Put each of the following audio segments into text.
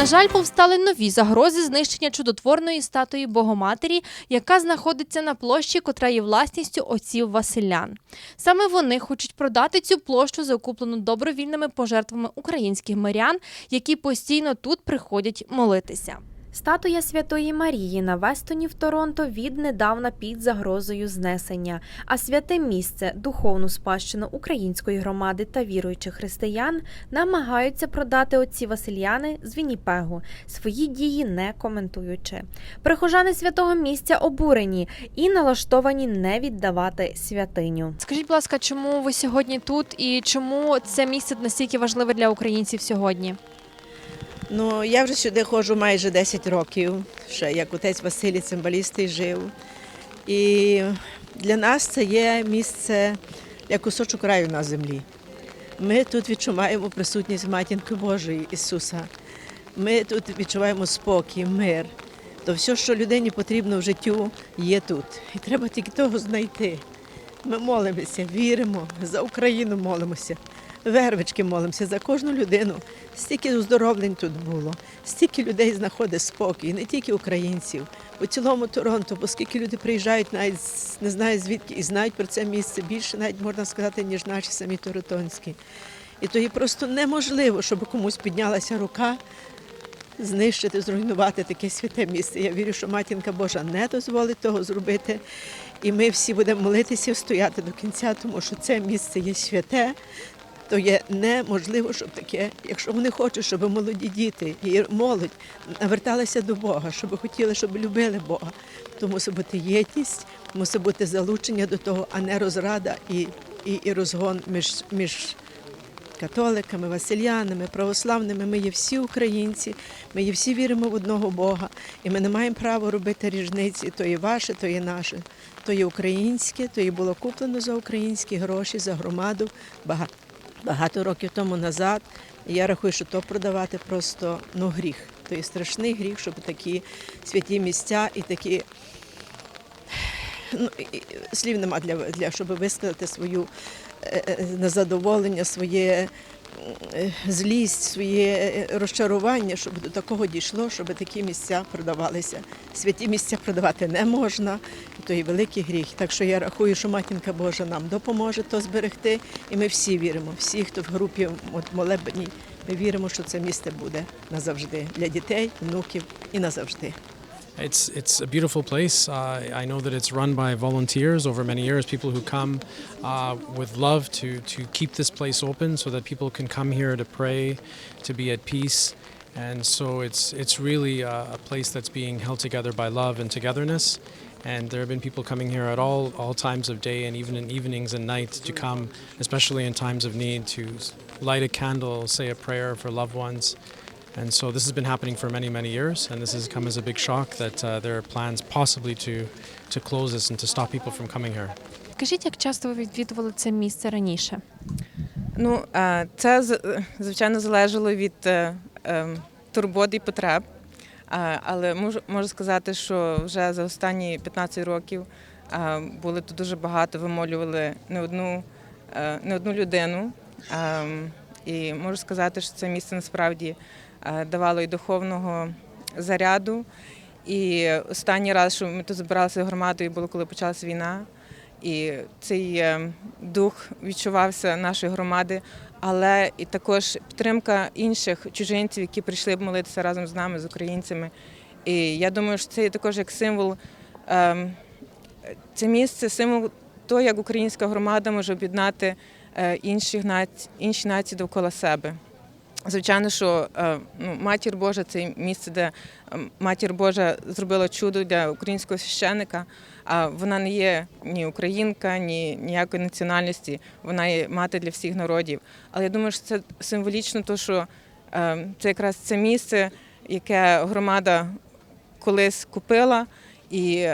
На жаль, повстали нові загрози знищення чудотворної статуї Богоматері, яка знаходиться на площі, котра є власністю отців Василян. Саме вони хочуть продати цю площу, закуплену добровільними пожертвами українських мирян, які постійно тут приходять молитися. Статуя Святої Марії на Вестоні в Торонто віднедавна під загрозою знесення, а святе місце, духовну спадщину української громади та віруючих християн намагаються продати отці Васильяни з Вінніпегу, свої дії не коментуючи. Прихожани святого місця обурені і налаштовані не віддавати святиню. Скажіть, будь ласка, чому ви сьогодні тут і чому це місце настільки важливе для українців сьогодні? Ну, я вже сюди ходжу майже 10 років, ще як отець Василій Цимбалістий жив. І для нас це є місце як кусочок раю на землі. Ми тут відчуваємо присутність Матінки Божої Ісуса. Ми тут відчуваємо спокій, мир. То все, що людині потрібно в життю, є тут. І треба тільки того знайти. Ми молимося, віримо, за Україну молимося. Вервички молимося за кожну людину. Стільки оздоровлень тут було, стільки людей знаходить спокій, не тільки українців, по цілому Торонто, оскільки люди приїжджають навіть не знаю звідки і знають про це місце більше, навіть можна сказати, ніж наші самі торонтонські. І то є просто неможливо, щоб комусь піднялася рука знищити, зруйнувати таке святе місце. Я вірю, що матінка Божа не дозволить того зробити. І ми всі будемо молитися, стояти до кінця, тому що це місце є святе. То є неможливо, щоб таке, якщо вони хочуть, щоб молоді діти і молодь наверталися до Бога, щоб хотіли, щоб любили Бога, то мусить бути єдність, мусить бути залучення до того, а не розрада і, і, і розгон між, між католиками, васильянами, православними. Ми є всі українці, ми є всі віримо в одного Бога, і ми не маємо права робити різниці. То є ваше, то є наше, то є українське, то є було куплено за українські гроші, за громаду багато, багато років тому назад. Я рахую, що то продавати просто ну, гріх. То є страшний гріх, щоб такі святі місця і такі. Ну, і- слів нема для, для щоб висказати свою е, е, незадоволення, своє злість, своє е, розчарування, щоб до такого дійшло, щоб такі місця продавалися. Святі місця продавати не можна, і то є великий гріх. Так що я рахую, що матінка Божа нам допоможе то зберегти, і ми всі віримо. Всі, хто в групі от, молебній, ми віримо, що це місце буде назавжди для дітей, внуків і назавжди. It's it's a beautiful place. Uh, I know that it's run by volunteers over many years. People who come uh, with love to to keep this place open, so that people can come here to pray, to be at peace, and so it's it's really a, a place that's being held together by love and togetherness. And there have been people coming here at all all times of day and even in evenings and nights to come, especially in times of need, to light a candle, say a prayer for loved ones. And so this has been happening for many, many years, and this has come as a big shock that uh, there are plans possibly to, to close this and to stop people from coming here. Скажіть, як часто ви відвідували це місце раніше? Ну, е, це з- звичайно залежало від е, ем, турбот і потреб. Е, Але можу, можу сказати, що вже за останні 15 років е, були тут дуже багато, вимолювали не одну, е, не одну людину. Ем, І можу сказати, що це місце насправді е, давало і духовного заряду. І останній раз, що ми тут збиралися громадою, було коли почалася війна. І цей е, дух відчувався нашої громади, але і також підтримка інших чужинців, які прийшли б молитися разом з нами, з українцями. І я думаю, що це також як символ. ем, Це місце символ того, як українська громада може об'єднати е, інші нації довкола себе. Звичайно, що е, ну, матір Божа це місце, де е, матір Божа зробила чудо для українського священика. А вона не є ні українка, ні ніякої національності. Вона є мати для всіх народів. Але я думаю, що це символічно, то що е, це якраз це місце, яке громада колись купила. І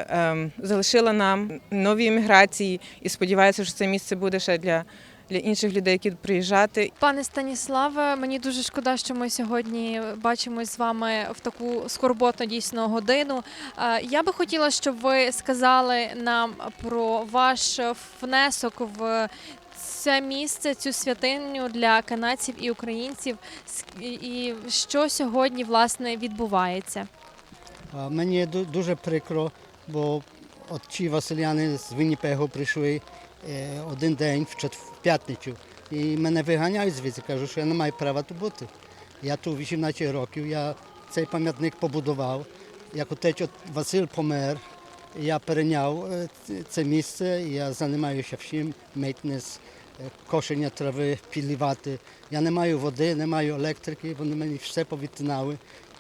залишила нам нові еміграції, і сподіваюся, що це місце буде ще для, для інших людей, які приїжджати. Пане Станіславе, мені дуже шкода, що ми сьогодні бачимось з вами в таку скорботну дійсно годину. Е, Я би хотіла, щоб ви сказали нам про ваш внесок в це місце, цю святиню для канадців і українців. І що сьогодні власне відбувається? Мені дуже прикро, бо от ці василяни з Вінніпегу прийшли один день в, п'ятницю. І мене виганяють звідси, кажуть, що я не маю права тут бути. Я тут 18 років, я цей пам'ятник побудував. Як отець Василь помер, я перейняв е, це місце, я займаюся всім, митнес, е, кошення трави, підлівати. Я не маю води, не маю електрики, вони мені все повідтинали.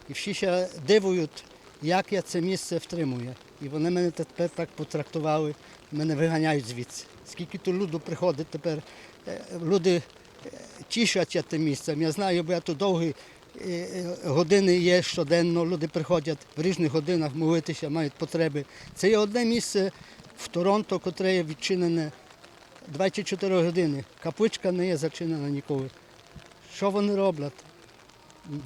І всі ще дивують, як я це місце втримую. І вони мене тепер так потрактували, мене виганяють звідси. Скільки тут люду приходить тепер, е, люди е, тішаться тим місцем. Я знаю, бо я тут довгі е, години є щоденно, люди приходять в різних годинах молитися, мають потреби. Це є одне місце в Торонто, котре є відчинене 24 години. Капличка не є зачинена ніколи. Що вони роблять?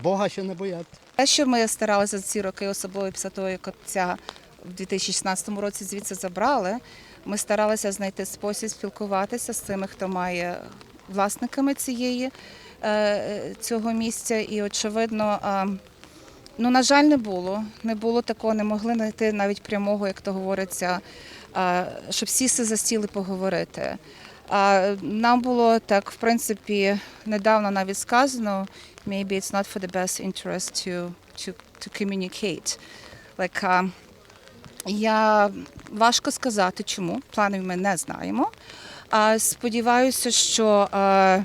Бога ще не боять. Те, що ми старалися ці роки, особливо після того, як отця в 2016 році звідси забрали, ми старалися знайти спосіб спілкуватися з тими, хто має власниками цієї е, цього місця. І очевидно, ну на жаль, не було. Не було такого, не могли знайти навіть прямого, як то говориться, щоб сісти за стіл і поговорити. А нам було так, в принципі, недавно навіть сказано, maybe it's not for the best interest to, to, to communicate. Like, а, я важко сказати, чому. Планів ми не знаємо. А, сподіваюся, що а,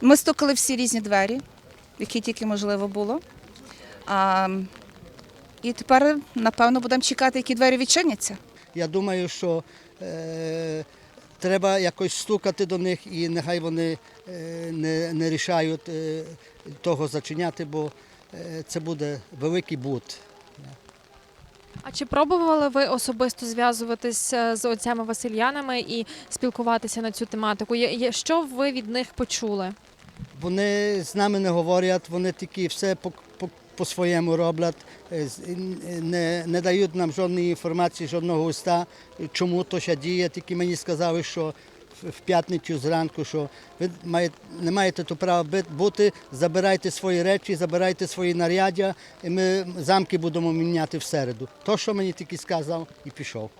ми стукали всі різні двері, які тільки можливо було. А, і тепер, напевно, будемо чекати, які двері відчиняться. Я думаю, що е, треба якось стукати до них і нехай вони е, не, не рішають е, того зачиняти, бо е, це буде великий бут. А чи пробували ви особисто зв'язуватися з отцями Васильянами і спілкуватися на цю тематику? Що ви від них почули? Вони з нами не говорять, вони тільки все по, по, по-своєму роблять, е, не, не дають нам жодної інформації, жодного листа, чому то ще діє. Тільки мені сказали, що в- п'ятницю зранку, що ви маєте, не маєте то права бути, забирайте свої речі, забирайте свої наряддя, і ми замки будемо міняти в середу. То, що мені тільки сказав, і пішов.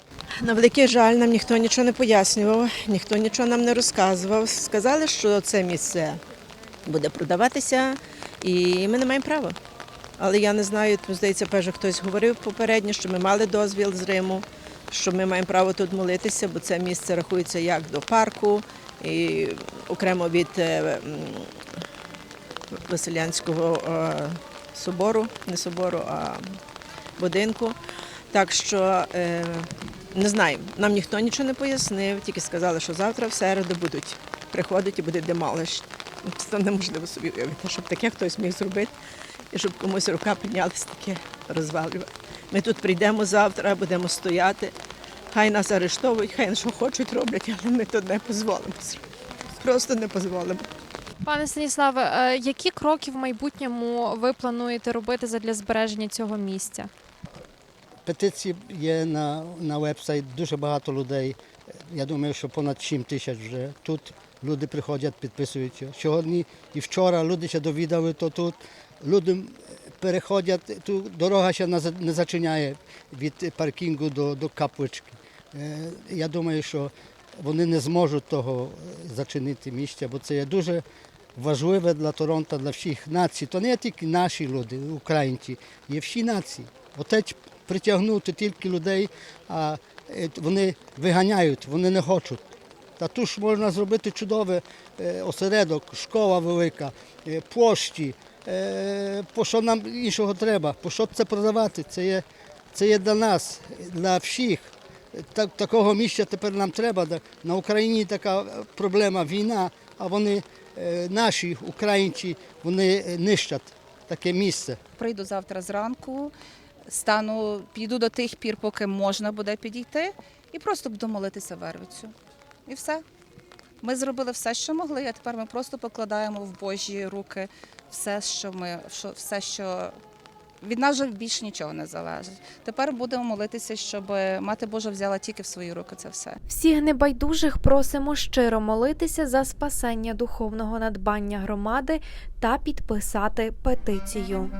На великий жаль, нам ніхто нічого не пояснював, ніхто нічого нам не розказував. Сказали, що це місце буде продаватися, і ми не маємо права. Але я не знаю, здається, перше хтось говорив попередньо, що ми мали дозвіл з Риму, що ми маємо право тут молитися, бо це місце рахується як до парку, і окремо від е, Василянського е, собору, не собору, а будинку. Так що е, не знаю, нам ніхто нічого не пояснив, тільки сказали, що завтра в середу будуть приходити і буде демалиш. Це неможливо собі уявити, щоб таке хтось міг зробити, і щоб комусь рука піднялась таке розвалювати. Ми тут прийдемо завтра, будемо стояти. Хай нас арештовують, хай що хочуть роблять, але ми тут не дозволимо. Просто не дозволимо. Пане Станіславе, е, які кроки в майбутньому ви плануєте робити задля збереження цього місця? Петиції є на, на веб-сайт, дуже багато людей. Я думаю, що понад 7 тисяч вже тут. Люди приходять, підписуються. Сьогодні і вчора люди ще довідали, то тут люди переходять, тут дорога ще не зачиняє від паркінгу до, до каплички. Е, Я думаю, що вони не зможуть того е, зачинити місця, бо це є дуже важливе для Торонто, для всіх націй. То не тільки наші люди, українці, є всі нації. Отець притягнути тільки людей, а е, вони виганяють, вони не хочуть. Та тут ж можна зробити чудовий осередок, школа велика, площі. Е, По що нам іншого треба? По що це продавати? Це є, це є для нас, для всіх. Так, такого місця тепер нам треба. На Україні така проблема війна, а вони е, наші українці вони нищать таке місце. Прийду завтра зранку, стану, піду до тих пір, поки можна буде підійти, і просто буду молитися Вервицю. І все. Ми зробили все, що могли, а тепер ми просто покладаємо в Божі руки все, що ми, що, все, що від нас вже більше нічого не залежить. Тепер будемо молитися, щоб мати Божа взяла тільки в свої руки це все. Всіх небайдужих просимо щиро молитися за спасення духовного надбання громади та підписати петицію.